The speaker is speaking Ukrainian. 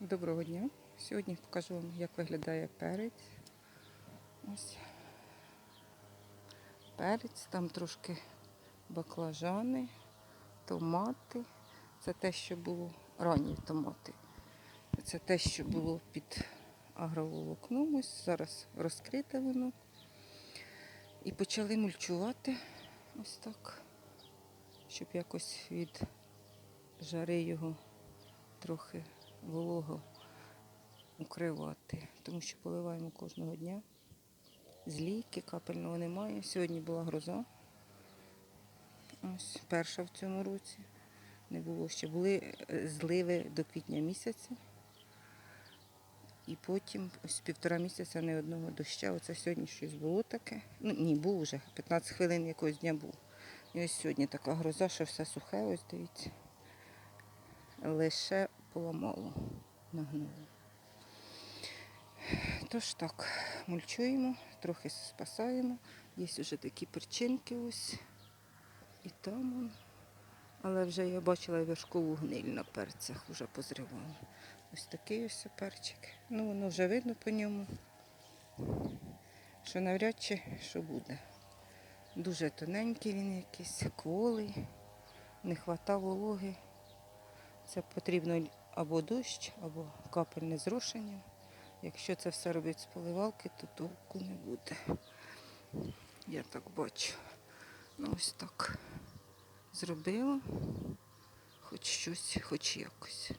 Доброго дня. Сьогодні покажу вам, як виглядає перець. Ось. Перець, там трошки баклажани, томати. Це те, що було ранні томати. Це те, що було під агроволокном. Ось зараз розкрите воно. І почали мульчувати ось так, щоб якось від жари його трохи волого укривати, тому що поливаємо кожного дня. З капельного немає. Сьогодні була гроза. Ось перша в цьому році. Не було ще. Були е, зливи до квітня місяця. І потім ось півтора місяця не одного доща. Оце сьогодні щось було таке. Ну ні, був вже. 15 хвилин якогось дня був. І ось сьогодні така гроза, що все сухе, ось дивіться. Лише поламало, нагнуло. Тож так, мульчуємо, трохи спасаємо. Є вже такі перчинки ось. І там. он. Але вже я бачила вершкову гниль на перцях, вже позривала. Ось такий ось перчик. Ну, воно вже видно по ньому, що навряд чи що буде. Дуже тоненький він якийсь, кволий, не хвата вологи. Це потрібно або дощ, або капельне зрошення. Якщо це все робить з поливалки, то толку не буде. Я так бачу. Ну ось так зробила. Хоч щось, хоч якось.